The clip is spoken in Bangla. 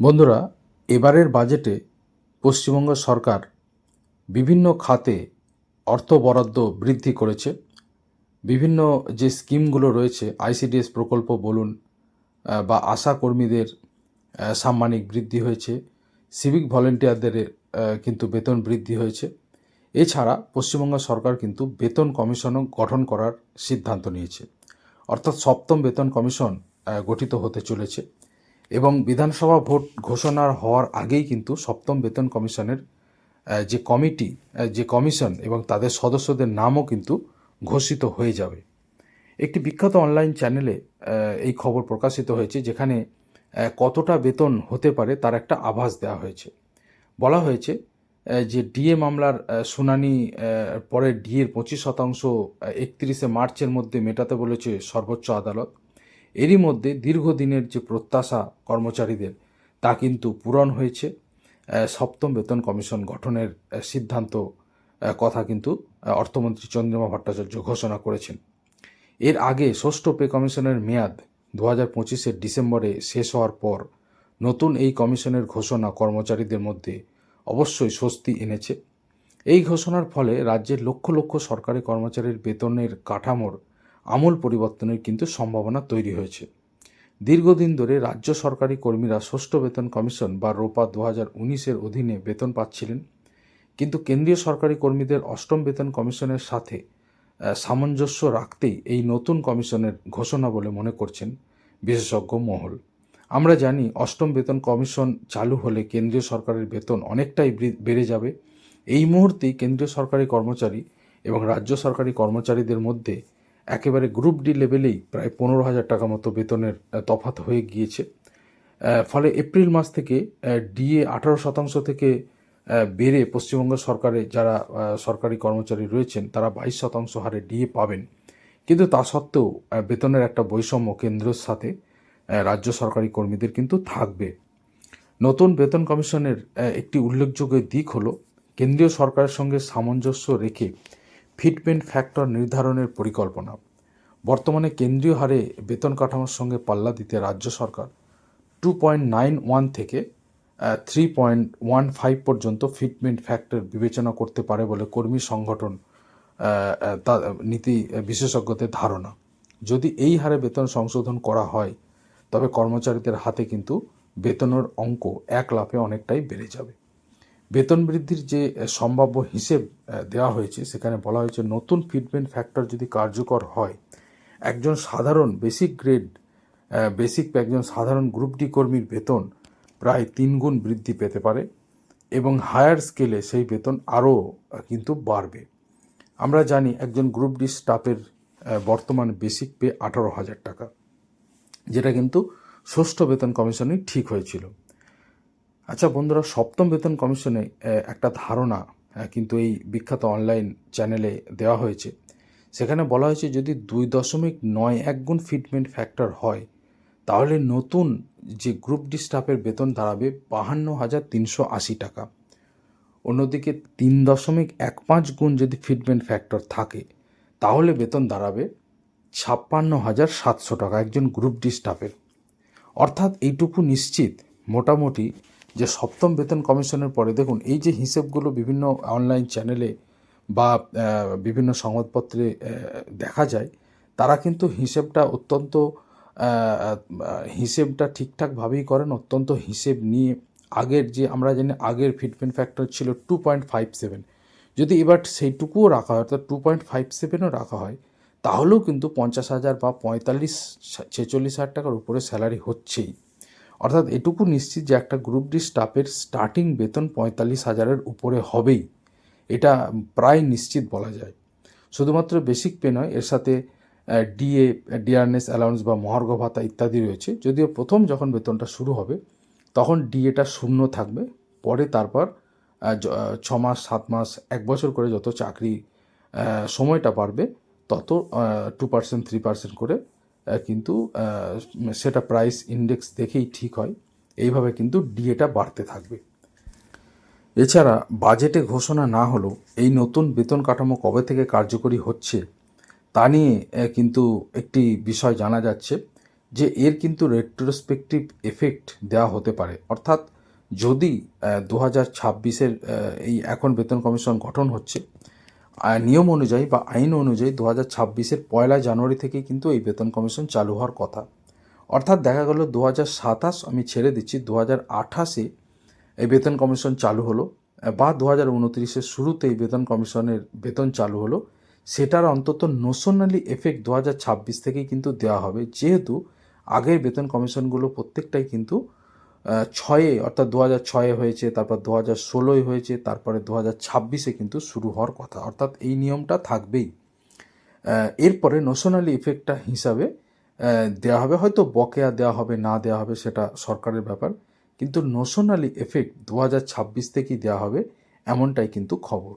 বন্ধুরা, এবারের বাজেটে পশ্চিমবঙ্গ সরকার বিভিন্ন খাতে অর্থ বরাদ্দ বৃদ্ধি করেছে। বিভিন্ন যে স্কিমগুলো রয়েছে, আইসিডিএস প্রকল্প বলুন বা আশা কর্মীদের সাম্মানিক বৃদ্ধি হয়েছে। সিভিক ভলেন্টিয়ারদের কিন্তু বেতন বৃদ্ধি হয়েছে। এছাড়া পশ্চিমবঙ্গ সরকার কিন্তু বেতন কমিশনও গঠন করার সিদ্ধান্ত নিয়েছে। অর্থাৎ সপ্তম বেতন কমিশন গঠিত হতে চলেছে। এবং বিধানসভা ভোট ঘোষণার হওয়ার আগেই কিন্তু সপ্তম বেতন কমিশনের যে কমিটি যে কমিশন এবং তাদের সদস্যদের নামও কিন্তু ঘোষিত হয়ে যাবে। একটি বিখ্যাত অনলাইন চ্যানেলে এই খবর প্রকাশিত হয়েছে যেখানে কতটা বেতন হতে পারে তার একটা আভাস দেওয়া হয়েছে। বলা হয়েছে যে ডিএ মামলার শুনানি পরে ডিএর পঁচিশ শতাংশ একত্রিশে মার্চের মধ্যে মেটাতে বলেছে সর্বোচ্চ আদালত। এরই মধ্যে দীর্ঘদিনের যে প্রত্যাশা কর্মচারীদের, তা কিন্তু পূরণ হয়েছে। সপ্তম বেতন কমিশন গঠনের সিদ্ধান্ত কথা কিন্তু অর্থমন্ত্রী চন্দ্রিমা ভট্টাচার্য ঘোষণা করেছেন। এর আগে ষষ্ঠ পে কমিশনের মেয়াদ দু হাজার পঁচিশের ডিসেম্বরে শেষ হওয়ার পর নতুন এই কমিশনের ঘোষণা কর্মচারীদের মধ্যে অবশ্যই স্বস্তি এনেছে। এই ঘোষণার ফলে রাজ্যের লক্ষ লক্ষ সরকারি কর্মচারীর বেতনের কাঠামোর আমূল পরিবর্তনের কিন্তু সম্ভাবনা তৈরি হয়েছে। দীর্ঘদিন ধরে রাজ্য সরকারি কর্মীরা ষষ্ঠ বেতন কমিশন বা রোপা দু হাজার উনিশের অধীনে বেতন পাচ্ছিলেন, কিন্তু কেন্দ্রীয় সরকারি কর্মীদের অষ্টম বেতন কমিশনের সাথে সামঞ্জস্য রাখতেই এই নতুন কমিশনের ঘোষণা বলে মনে করছেন বিশেষজ্ঞ মহল। আমরা জানি অষ্টম বেতন কমিশন চালু হলে কেন্দ্রীয় সরকারের বেতন অনেকটাই বেড়ে যাবে। এই মুহূর্তেই কেন্দ্রীয় সরকারি কর্মচারী এবং রাজ্য সরকারি কর্মচারীদের মধ্যে একেবারে গ্রুপ ডি লেভেলেই প্রায় পনেরো হাজার টাকা মতো বেতনের তফাৎ হয়ে গিয়েছে। ফলে এপ্রিল মাস থেকে ডিএ আঠারো শতাংশ থেকে বেড়ে পশ্চিমবঙ্গ সরকারে যারা সরকারি কর্মচারী রয়েছেন, তারা বাইশ শতাংশ হারে ডিএ পাবেন। কিন্তু তা সত্ত্বেও বেতনের একটা বৈষম্য কেন্দ্রের সাথে রাজ্য সরকারি কর্মীদের কিন্তু থাকবে। নতুন বেতন কমিশনের একটি উল্লেখযোগ্য দিক হলো, কেন্দ্রীয় সরকারের সঙ্গে সামঞ্জস্য রেখে ফিটমেন্ট ফ্যাক্টর নির্ধারণের পরিকল্পনা। বর্তমানে কেন্দ্রীয় হারে বেতন কাঠামোর সঙ্গে পাল্লা দিতে রাজ্য সরকার টু পয়েন্ট নাইন ওয়ান থেকে থ্রি পয়েন্ট ওয়ান ফাইভ পর্যন্ত ফিটমেন্ট ফ্যাক্টর বিবেচনা করতে পারে বলে কর্মী সংগঠন তা- নীতি বিশেষজ্ঞদের ধারণা। যদি এই হারে বেতন সংশোধন করা হয়, তবে কর্মচারীদের হাতে কিন্তু বেতনের অঙ্ক এক লাফে অনেকটাই বেড়ে যাবে। বেতন বৃদ্ধির যে সম্ভাব্য হিসেব দেওয়া হয়েছে, সেখানে বলা হয়েছে নতুন ফিটমেন্ট ফ্যাক্টর যদি কার্যকর হয়, একজন সাধারণ বেসিক গ্রেড বেসিক একজন সাধারণ গ্রুপ ডি কর্মীর বেতন প্রায় তিন গুণ বৃদ্ধি পেতে পারে এবং হায়ার স্কেলে সেই বেতন আরও কিন্তু বাড়বে। আমরা জানি একজন গ্রুপ ডি স্টাফের বর্তমান বেসিক পে আঠারো হাজার টাকা, যেটা কিন্তু ষষ্ঠ বেতন কমিশনে ঠিক হয়েছিল। আচ্ছা বন্ধুরা, সপ্তম বেতন কমিশনে একটা ধারণা কিন্তু এই বিখ্যাত অনলাইন চ্যানেলে দেওয়া হয়েছে। সেখানে বলা হয়েছে, যদি দুই দশমিক নয় এক গুণ ফিটমেন্ট ফ্যাক্টর হয়, তাহলে নতুন যে গ্রুপ ডি স্টাফের বেতন দাঁড়াবে বাহান্ন হাজার তিনশো আশি টাকা। অন্যদিকে তিন দশমিক এক পাঁচ গুণ যদি ফিটমেন্ট ফ্যাক্টর থাকে, তাহলে বেতন দাঁড়াবে ছাপ্পান্ন হাজার সাতশো টাকা একজন গ্রুপ ডি স্টাফের। অর্থাৎ এইটুকু নিশ্চিত, মোটামুটি যে সপ্তম বেতন কমিশনের পরে, দেখুন, এই যে হিসেবগুলো বিভিন্ন অনলাইন চ্যানেলে বা বিভিন্ন সংবাদপত্রে দেখা যায়, তারা কিন্তু হিসেবটা অত্যন্ত হিসেবটা ঠিকঠাকভাবেই করেন, অত্যন্ত হিসেব নিয়ে। আগের যে, আমরা জানি আগের ফিটমেন্ট ফ্যাক্টর ছিল টু পয়েন্ট ফাইভ সেভেন। যদি এবার সেইটুকুও রাখা হয়, অর্থাৎ টু পয়েন্ট ফাইভ সেভেনও রাখা হয়, তাহলেও কিন্তু পঞ্চাশ হাজার বা পঁয়তাল্লিশ, ছেচল্লিশ হাজার টাকার উপরে স্যালারি হচ্ছেই। অর্থাৎ এটুকু নিশ্চিত যে একটা গ্রুপ ডি স্টাফের স্টার্টিং বেতন পঁয়তাল্লিশ হাজারের উপরে হবেই। এটা প্রায় নিশ্চিত বলা যায়। শুধুমাত্র বেসিক পে নয়, এর সাথে ডিএ ডিআরএস অ্যালাউন্স বা মহার্ঘ ভাতা ইত্যাদি রয়েছে। যদিও প্রথম যখন বেতনটা শুরু হবে, তখন ডিএটা শূন্য থাকবে। পরে তারপর ছ মাস, সাত মাস, এক বছর করে যত চাকরি সময়টা বাড়বে, তত টু পার্সেন্ট থ্রি পার্সেন্ট করে কিন্তু সেটা প্রাইস ইন্ডেক্স দেখেই ঠিক হয়। এইভাবে কিন্তু ডিএটা বাড়তে থাকবে। এছাড়া বাজেটে ঘোষণা না হলেও এই নতুন বেতন কাঠামো কবে থেকে কার্যকরী হচ্ছে, তা নিয়ে কিন্তু একটি বিষয় জানা যাচ্ছে যে এর কিন্তু রেট্রোস্পেকটিভ এফেক্ট দেওয়া হতে পারে। অর্থাৎ যদি দু হাজার ছাব্বিশের এই এখন বেতন কমিশন গঠন হচ্ছে নিয়ম অনুযায়ী বা আইন অনুযায়ী দু হাজার ছাব্বিশের পয়লা জানুয়ারি থেকেই কিন্তু এই বেতন কমিশন চালু হওয়ার কথা। অর্থাৎ দেখা গেল দু হাজার সাতাশ আমি ছেড়ে দিচ্ছি, দু হাজার আঠাশে এই বেতন কমিশন চালু হলো বা দু হাজার উনত্রিশের শুরুতে এই বেতন কমিশনের বেতন চালু হলো, সেটার অন্তত নোশনালি এফেক্ট দু হাজার ছাব্বিশ থেকেই কিন্তু দেওয়া হবে। যেহেতু আগের বেতন কমিশনগুলো প্রত্যেকটাই কিন্তু ছয়ে, অর্থাৎ দু হাজার ছয়ে হয়েছে, তারপর দু হাজার ষোলোয় হয়েছে, তারপরে দু হাজার ছাব্বিশে কিন্তু শুরু হওয়ার কথা। অর্থাৎ এই নিয়মটা থাকবেই। এরপরে নোশনালি ইফেক্টটা হিসাবে দেওয়া হবে। হয়তো বকেয়া দেওয়া হবে, না দেওয়া হবে, সেটা সরকারের ব্যাপার। কিন্তু নোশনালি এফেক্ট দু হাজার ছাব্বিশ থেকেই দেওয়া হবে, এমনটাই কিন্তু খবর।